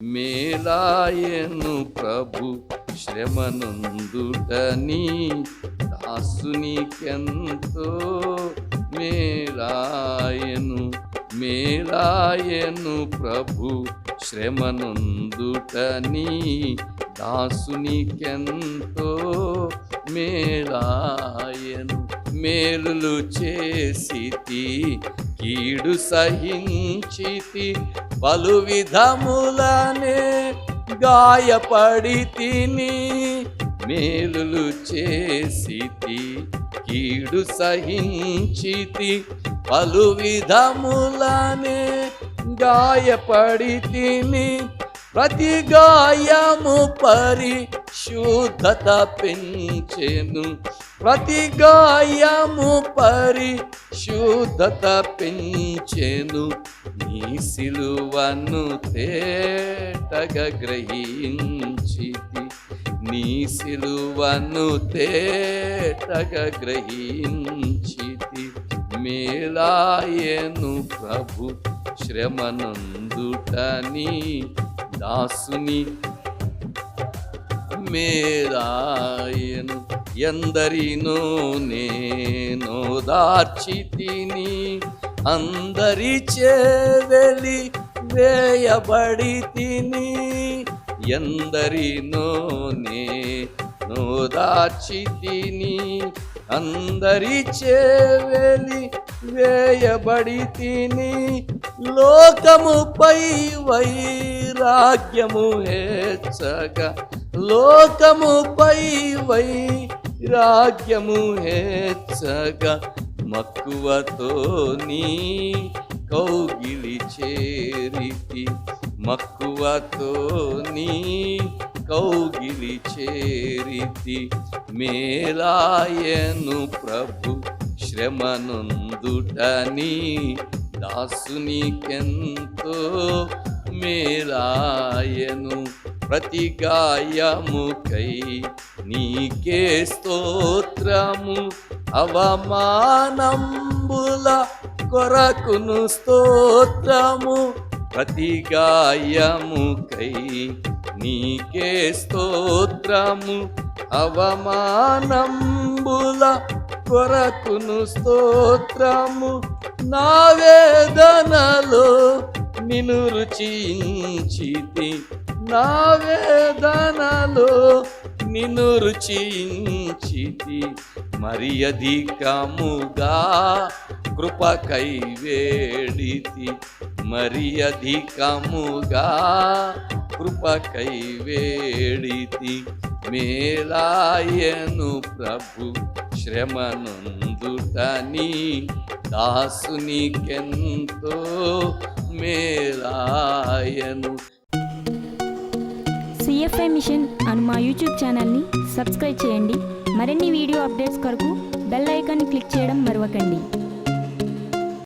మేలాయను ప్రభు శ్రమనుందుటని దాసునికెంతో మేలాయను మేలాయను ప్రభు శ్రమనుందుటని దాసునికెంతో మేలాయను మేలులు చేసితి కీడు సహించితి పలు విధములనే గాయపడి తిని మేలులు చేసితి కీడు సహించితి పలు విధములనే గాయపడి తిని ప్రతి గాయము పరిశుద్ధత పెంచెను. ప్రతి గాయము శుద్ధత పెంచెను నీ సిలువను తేటగ గ్రహించితి. నీ సిలువను తేటగ గ్రహించితి. మేలాయను ప్రభు శ్రమనందుటని దాసుని మేరాయను ఎందరినో నేను దార్చితిని అందరి చేవెలి వేయబడి తిని ఎందరినో నేను దార్చితిని అందరి చేవెలి వేయబడి తిని లోకముపై వైరాగ్యము హెచ్చగా లోకముపై వైరాగ్యము హెచ్చగా మక్కువతో నీ కౌగిలి చేరితి. మక్కువతో నీ కౌగిలి చేరితి. మేలాయను ప్రభు శ్రమనుందుటని దాసునికెంతో మేలాయను ప్రతి గాయముకై నీకే స్తోత్రము. అవమానంబుల కొరకును స్తోత్రము. ప్రతి గాయముకై నీకే స్తోత్రము. అవమానంబుల కొరకును స్తోత్రము. నావే నిన్ను రుచించితి నా వేదనలో నిన్ను రుచించితి మరి అధికముగా కృపకై వేడితి. మరి అధికముగా కృపకై వేడితి. మేలాయను ప్రభు శ్రమనుందుటని దాసునికెంతో మేలాయను సిఎఫ్ఐ మిషన్ అను మా యూట్యూబ్ ఛానల్ని సబ్స్క్రైబ్ చేయండి. మరిన్ని వీడియో అప్డేట్స్ కొరకు బెల్ ఐకాన్ క్లిక్ చేయడం మరవకండి.